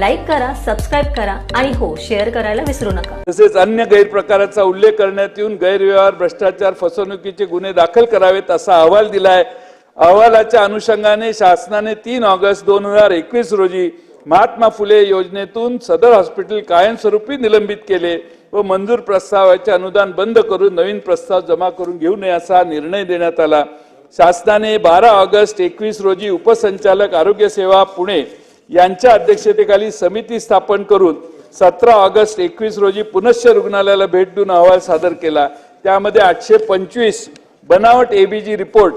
Like करा subscribe करा आणि हो शेअर करायला विसरू नका. तसेच अन्य गैरप्रकाराचा उल्लेख करण्यात येऊन गैरव्यवहार भ्रष्टाचार फसवणुकीचे गुन्हे दाखल करावेत असा अहवाल दिलाय. अहवालाच्या अनुषंगाने शासनाने तीन ऑगस्ट दोन हजार एकवीस रोजी महात्मा फुले योजनेतून सदर हॉस्पिटल कायमस्वरूपी निलंबित केले व मंजूर प्रस्तावाचे अनुदान बंद करून नवीन प्रस्ताव जमा करून घेऊ नये असा निर्णय देण्यात आला. शासनाने बारा ऑगस्ट एकवीस रोजी उपसंचालक आरोग्य सेवा पुणे यांच्या अध्यक्षतेखाली समिती स्थापन करून सतरा ऑगस्ट एकवीस रोजी पुनश्च रुग्णालयाला भेट देऊन अहवाल सादर केला. त्यामध्ये आठशे पंचवीस बनावट एबीजी रिपोर्ट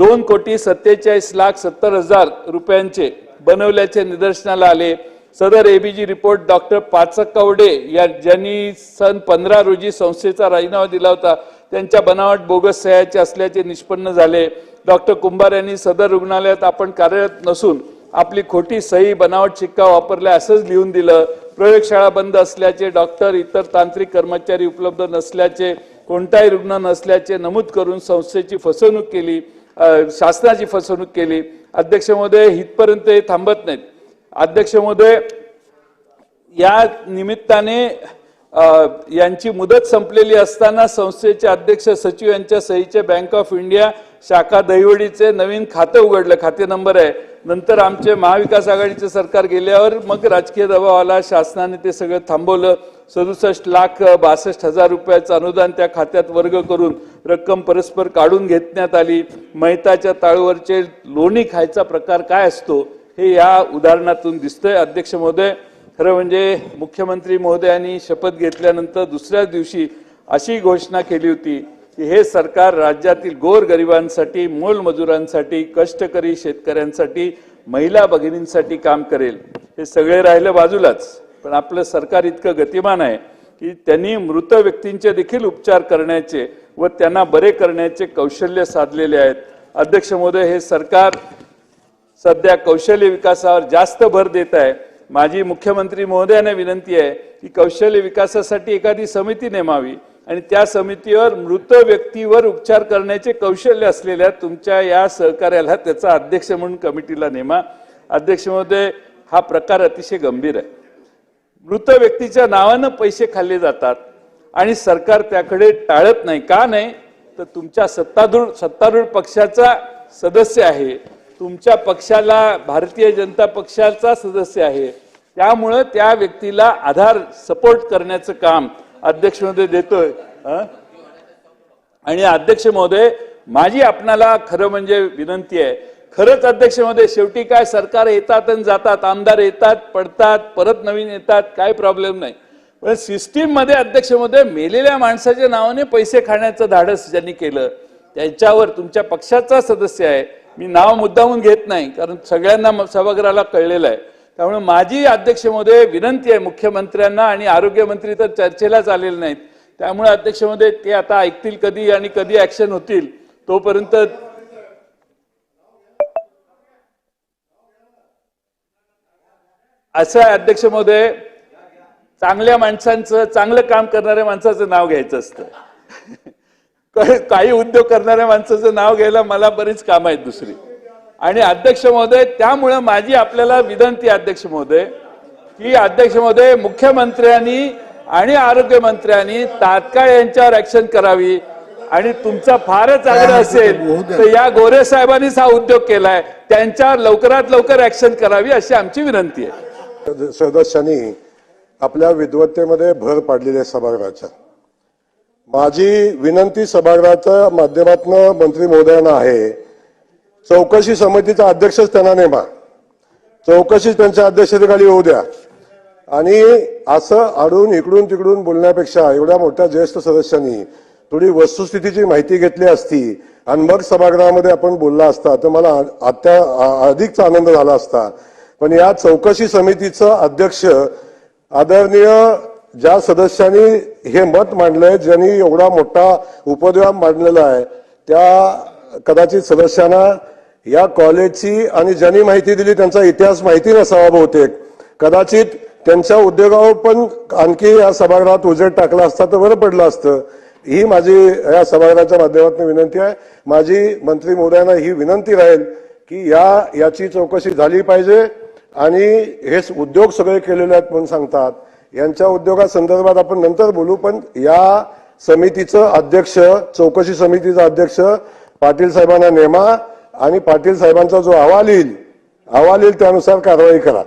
दोन कोटी सत्तेचाळीस लाख सत्तर हजार रुपयांचे बनवल्याचे निदर्शनाला आले. सदर एबीजी रिपोर्ट डॉक्टर पाचक कवडे या ज्यांनी सन पंधरा रोजी संस्थेचा राजीनामा दिला होता त्यांच्या बनावट बोगस सह्याचे असल्याचे निष्पन्न झाले. डॉक्टर कुंभार यांनी सदर रुग्णालयात आपण कार्यरत नसून आपली खोटी सही बनावट शिक्का वापरल्या असंच लिहून दिलं. प्रयोगशाळा बंद असल्याचे डॉक्टर इतर तांत्रिक कर्मचारी उपलब्ध नसल्याचे कोणताही रुग्ण नसल्याचे नमूद करून संस्थेची फसवणूक केली शासनाची फसवणूक केली. अध्यक्ष महोदय इथपर्यंत हे थांबत नाहीत. अध्यक्ष महोदय या निमित्ताने यांची मुदत संपलेली असताना संस्थेचे अध्यक्ष सचिव यांच्या सहीचे बँक ऑफ इंडिया शाखा दहिवडीचे नवीन खाते उघडलं. खाते नंबर आहे नंतर आमचे महाविकास आघाडीचे सरकार गेल्यावर मग राजकीय दबाव आला शासनाने ते सगळं थांबवलं. सदुसष्ट लाख बासष्ट हजार रुपयाचं अनुदान त्या खात्यात वर्ग करून रक्कम परस्पर काढून घेतण्यात आली. मैताच्या ताळूवरचे लोणी खायचा प्रकार काय असतो हे या उदाहरणातून दिसतंय. अध्यक्ष महोदय खरं म्हणजे मुख्यमंत्री महोदयांनी शपथ घेतल्यानंतर दुसऱ्याच दिवशी अशी घोषणा केली होती. की हे सरकार राज्यातील गोरगरिबांसाठी मोलमजुरांसाठी कष्टकरी शेतकऱ्यांसाठी महिला भगिनींसाठी काम करेल. हे सगळे राहिलं बाजूलाच. पण आपलं सरकार इतकं गतिमान आहे की त्यांनी मृत व्यक्तींचे देखील उपचार करण्याचे व त्यांना बरे करण्याचे कौशल्य साधलेले आहेत. अध्यक्ष महोदय हे सरकार सध्या कौशल्य विकासावर जास्त भर देत आहे. माझी मुख्यमंत्री महोदयाने विनंती आहे की कौशल्य विकासासाठी एखादी समिती नेमावी. आणि त्या समितीवर मृत व्यक्तीवर उपचार करण्याचे कौशल्य असलेल्या तुमच्या या सहकार्याला त्याचा अध्यक्ष म्हणून कमिटीला नेमा. अध्यक्ष महोदय हा प्रकार अतिशय गंभीर आहे. मृत व्यक्तीच्या नावानं पैसे खाल्ले जातात आणि सरकार त्याकडे टाळत नाही. का नाही? तर तुमच्या सत्तारूढ सत्तारूढ पक्षाचा सदस्य आहे. तुमच्या पक्षाला भारतीय जनता पक्षाचा सदस्य आहे. त्यामुळं त्या व्यक्तीला आधार सपोर्ट करण्याचं काम अध्यक्ष महोदय देतोय आणि अध्यक्ष महोदय माझी आपणाला खरं म्हणजे विनंती आहे. खरंच अध्यक्ष महोदय शेवटी काय सरकार येतात आणि जातात आमदार येतात पडतात परत नवीन येतात काय प्रॉब्लेम नाही. पण सिस्टीममध्ये अध्यक्ष महोदय मेलेल्या माणसाच्या नावाने पैसे खाण्याचं धाडस ज्यांनी केलं त्यांच्यावर तुमच्या पक्षाचा सदस्य आहे. मी नाव मुद्दामून घेत नाही कारण सगळ्यांना सभागृहाला कळलेलं आहे. त्यामुळे माझी अध्यक्ष महोदय विनंती आहे मुख्यमंत्र्यांना आणि आरोग्यमंत्री तर चर्चेलाच आलेले नाहीत. त्यामुळे अध्यक्ष महोदय ते आता ऐकतील कधी आणि कधी ऍक्शन होतील तोपर्यंत असं अध्यक्ष महोदय चांगल्या माणसांचं चांगलं काम करणाऱ्या माणसाचं नाव घ्यायचं असतं. काही- काही उद्योग करणाऱ्या माणसाचं नाव घ्यायला मला बरीच काम आहेत दुसरी. आणि अध्यक्ष महोदय त्यामुळं माझी आपल्याला विनंती अध्यक्ष महोदय की अध्यक्ष महोदय मुख्यमंत्र्यांनी आणि आरोग्य मंत्र्यांनी तात्काळ यांच्यावर ऍक्शन करावी. आणि तुमचा फारच आग्रह असेल तर या गोरे साहेबांनीच हा उद्योग केलाय. त्यांच्यावर लवकरात लवकर ऍक्शन करावी अशी आमची विनंती आहे. सदस्यांनी आपल्या विद्वत्तेमध्ये भर पाडलेली आहे सभागृहाच्या. माझी विनंती सभागृहाच्या माध्यमातून मंत्री महोदयांना आहे चौकशी समितीचा अध्यक्षच त्यांना नेमा चौकशी त्यांच्या अध्यक्षतेखाली होऊ द्या. आणि असं आडून इकडून तिकडून बोलण्यापेक्षा एवढ्या मोठ्या ज्येष्ठ सदस्यांनी थोडी वस्तुस्थितीची माहिती घेतली असती आणि मग सभागृहामध्ये आपण बोलला असता तर मला अत्या अधिकचा आनंद झाला असता. पण या चौकशी समितीचं अध्यक्ष आदरणीय ज्या सदस्यांनी हे मत मांडलंय ज्यांनी एवढा मोठा उपद्व्याप मांडलेला आहे त्या कदाचित सदस्यांना या कॉलेजची आणि ज्यांनी माहिती दिली त्यांचा इतिहास माहिती नसावा बहुतेक. कदाचित त्यांच्या उद्योगावर पण आणखी या सभागृहात उजेड टाकला असता तर बरं पडलं असतं. ही माझी या सभागृहाच्या माध्यमातून विनंती आहे. माझी मंत्री महोदयांना ही विनंती राहील की या याची चौकशी झाली पाहिजे आणि हे उद्योग सगळे केलेले आहेत म्हणून सांगतात. यांच्या उद्योगासंदर्भात आपण नंतर बोलू पण या समितीचं अध्यक्ष चौकशी समितीचा अध्यक्ष पाटील साहेबांना नेमा आणि पाटील साहेबांचा जो अहवाल येईल अहवाल येईल त्यानुसार कारवाई करा.